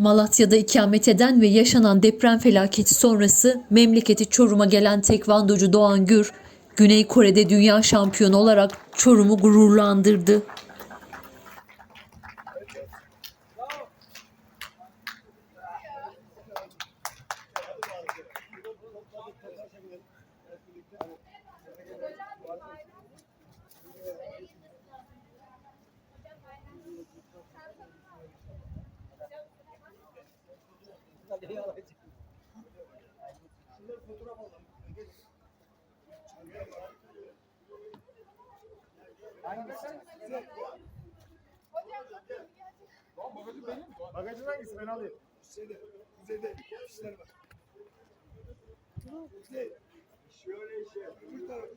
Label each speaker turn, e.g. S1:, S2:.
S1: Malatya'da ikamet eden ve yaşanan deprem felaketi sonrası memleketi Çorum'a gelen tekvandocu Doğan Gür, Güney Kore'de dünya şampiyonu olarak Çorum'u gururlandırdı.
S2: Bagajın hangisi? Ben alayım. Şeyde, kuzeyde kişiler var. Kuzey. Şöyle şey. Bu taraf.